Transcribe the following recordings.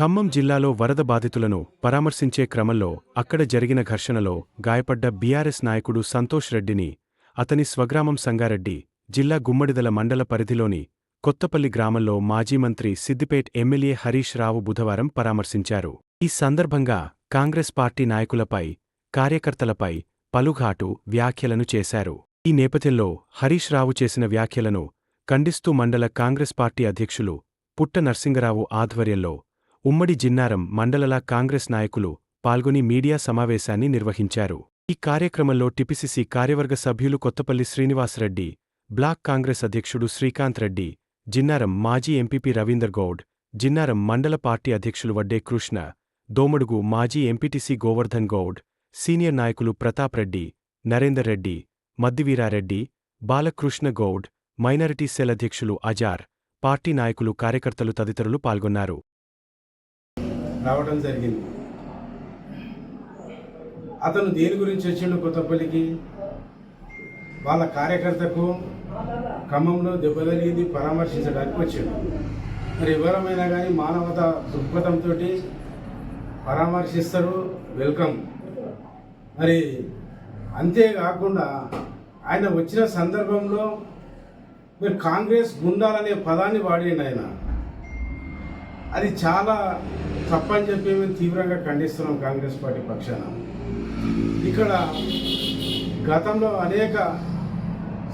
ఖమ్మం జిల్లాలో వరద బాధితులను పరామర్శించే క్రమంలో అక్కడ జరిగిన ఘర్షణలో గాయపడ్డ బీఆర్ఎస్ నాయకుడు సంతోష్ రెడ్డిని అతని స్వగ్రామం సంగారెడ్డి జిల్లా గుమ్మడిదల మండల పరిధిలోని కొత్తపల్లి గ్రామంలో మాజీ మంత్రి సిద్దిపేట్ ఎమ్మెల్యే హరీష్ రావు బుధవారం పరామర్శించారు. ఈ సందర్భంగా కాంగ్రెస్ పార్టీ నాయకులపై కార్యకర్తలపై పలుఘాటు వ్యాఖ్యలను చేశారు. ఈ నేపథ్యంలో హరీష్ రావు చేసిన వ్యాఖ్యలను ఖండిస్తూ మండల కాంగ్రెస్ పార్టీ అధ్యక్షులు పుట్ట నర్సింగరావు ఆధ్వర్యంలో ఉమ్మడి జిన్నారం మండలల కాంగ్రెస్ నాయకులు పాల్గొని మీడియా సమావేశాన్ని నిర్వహించారు. ఈ కార్యక్రమంలో టిపిసిసి కార్యవర్గ సభ్యులు కొత్తపల్లి శ్రీనివాసరెడ్డి బ్లాక్ కాంగ్రెస్ అధ్యక్షుడు శ్రీకాంత్ రెడ్డి జిన్నారం మాజీ ఎంపీపీ రవీందర్ గౌడ్ జిన్నారం మండల పార్టీ అధ్యక్షులు వడ్డే కృష్ణ దోమడుగు మాజీ ఎంపీటీసీ గోవర్ధన్ గౌడ్ సీనియర్ నాయకులు ప్రతాప్ రెడ్డి నరేందర్ రెడ్డి మద్దివీరారెడ్డి బాలకృష్ణ గౌడ్ మైనారిటీ సెల్ అధ్యక్షులు అజార్ పార్టీ నాయకులు కార్యకర్తలు తదితరులు పాల్గొన్నారు. రావడం జరిగింది. అతను దేని గురించి వచ్చిండు కొత్తపల్లికి? వాళ్ళ కార్యకర్తకు ఖమ్మంలో దెబ్బతలిగింది పరామర్శించడానికి వచ్చాడు. మరి ఎవరమైనా కానీ మానవత దృక్పథంతో పరామర్శిస్తారు వెల్కమ్. మరి అంతేకాకుండా ఆయన వచ్చిన సందర్భంలో మీరు కాంగ్రెస్ గుండాలనే పదాన్ని వాడిండు ఆయన అది చాలా తప్పని చెప్పి మేము తీవ్రంగా ఖండిస్తున్నాం కాంగ్రెస్ పార్టీ పక్షాన. ఇక్కడ గతంలో అనేక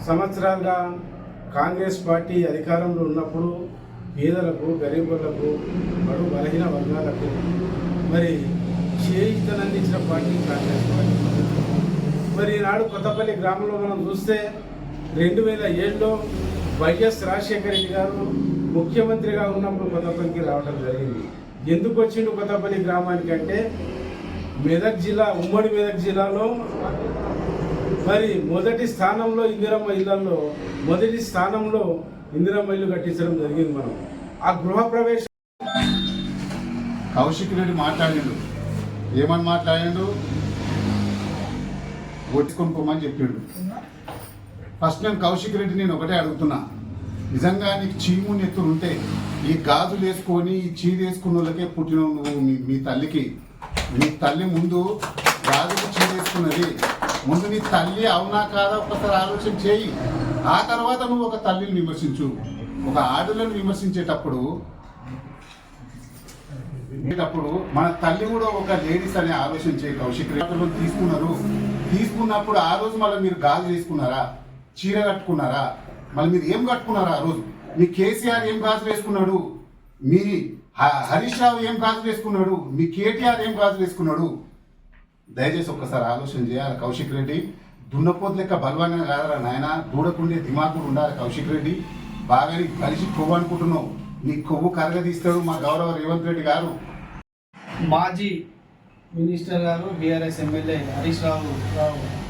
సంవత్సరాలుగా కాంగ్రెస్ పార్టీ అధికారంలో ఉన్నప్పుడు పేదలకు గరీబులకు బడు బలహీన వర్గాలకు మరి చేయితనందించిన పార్టీ కాంగ్రెస్ పార్టీ. మరి ఈనాడు కొత్తపల్లి గ్రామంలో మనం చూస్తే రెండు వేల ఏడులో వైఎస్ రాజశేఖర రెడ్డి గారు ముఖ్యమంత్రిగా ఉన్నప్పుడు కొత్తపల్లికి రావడం జరిగింది. ఎందుకు వచ్చిండు కొత్తపల్లి గ్రామానికి అంటే మెదక్ జిల్లా ఉమ్మడి మెదక్ జిల్లాలో మరి మొదటి స్థానంలో ఇందిరమ్మ ఇళ్ళలో మొదటి స్థానంలో ఇందిరమ్మ ఇల్లు కట్టించడం జరిగింది మనం. ఆ గృహ ప్రవేశం కౌశిక్ రెడ్డి మాట్లాడిండు. ఏమని మాట్లాడిండు? ఒట్టుకొని పోమని చెప్పిండు. ఫస్ట్ నేను కౌశిక్ రెడ్డి నేను ఒకటే అడుగుతున్నా. నిజంగా నీకు చీము నెత్తులు ఉంటే ఈ గాజులు వేసుకొని ఈ చీర వేసుకున్న వాళ్ళకే పుట్టినవు నువ్వు మీ మీ తల్లికి. నీ తల్లి ముందు గాజులు చీర వేసుకున్నది. ముందు నీ తల్లి అవునా కాదా ఒకసారి ఆలోచన చేయి. ఆ తర్వాత నువ్వు ఒక తల్లిని విమర్శించు. ఒక ఆడలను విమర్శించేటప్పుడు అప్పుడు మన తల్లి కూడా ఒక లేడీస్ అనే ఆలోచన చేయ కౌశిక్. తీసుకున్నారు. తీసుకున్నప్పుడు ఆ రోజు మళ్ళీ మీరు గాజు తీసుకున్నారా చీర కట్టుకున్నారా? మళ్ళీ మీరు ఏం కట్టుకున్నారా ఆ రోజు? మీ కేసీఆర్ ఏం గాజు వేసుకున్నాడు? మీ హ- హరీష్ రావు ఏం గాజు వేసుకున్నాడు? మీ కేటీఆర్ ఏం గాజు వేసుకున్నాడు? దయచేసి ఒక్కసారి ఆలోచన చేయాలి. కౌశిక్ రెడ్డి దున్నపోతు లెక్క బలవంగా కాదరా నాయన. దూడకుండే దిమాకుడు ఉండాలి కౌశిక్ రెడ్డి. బాగా కలిసి కొవ్వు అనుకుంటున్నావు. నీ కొవ్వు కరగదీస్తాడు మా గౌరవ రేవంత్ రెడ్డి గారు. మాజీ మినిస్టర్ గారు బీఆర్ఎస్ ఎమ్మెల్యే హరీష్ రావు రావు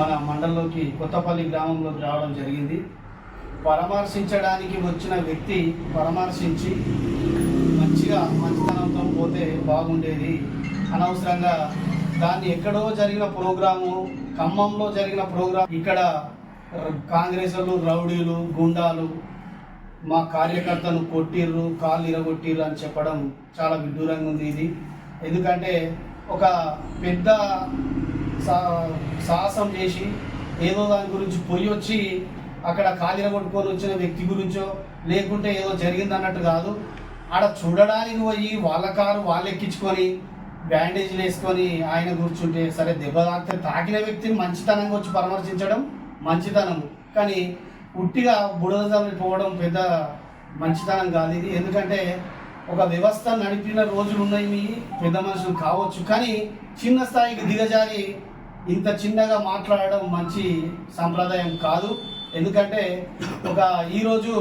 మన మండలంలోకి కొత్తపల్లి గ్రామంలోకి రావడం జరిగింది. పరామర్శించడానికి వచ్చిన వ్యక్తి పరామర్శించి మంచిగా మంచితనంతో పోతే బాగుండేది. అనవసరంగా దాన్ని ఎక్కడో జరిగిన ప్రోగ్రాము ఖమ్మంలో జరిగిన ప్రోగ్రాం ఇక్కడ కాంగ్రెస్లు రౌడీలు గుండాలు మా కార్యకర్తను కొట్టిర్రు కాళ్ళు ఇరగొట్టిర్రు అని చెప్పడం చాలా విడ్డూరంగా ఉంది ఇది. ఎందుకంటే ఒక పెద్ద సా- సాహసం చేసి ఏదో దాని గురించి పొయ్యి వచ్చి అక్కడ కాలిన కొట్టుకొని వచ్చిన వ్యక్తి గురించో లేకుంటే ఏదో జరిగింది అన్నట్టు కాదు. ఆడ చూడడానికి పోయి వాళ్ళ కారు వాళ్ళు ఎక్కించుకొని బ్యాండేజ్లు వేసుకొని ఆయన కూర్చుంటే సరే దెబ్బ తాకితే తాకిన వ్యక్తిని మంచితనంగా వచ్చి పరామర్శించడం మంచితనం కానీ ఉట్టిగా బుడదలు పోవడం పెద్ద మంచితనం కాదు ఇది. ఎందుకంటే ఒక వ్యవస్థ నడిపిన రోజులు ఉన్నాయి మీ పెద్ద మనుషులు కావచ్చు. కానీ చిన్న స్థాయికి దిగజారి ఇంత చిన్నగా మాట్లాడడం మంచి సాంప్రదాయం కాదు. ఎందుకంటే ఒక ఈరోజు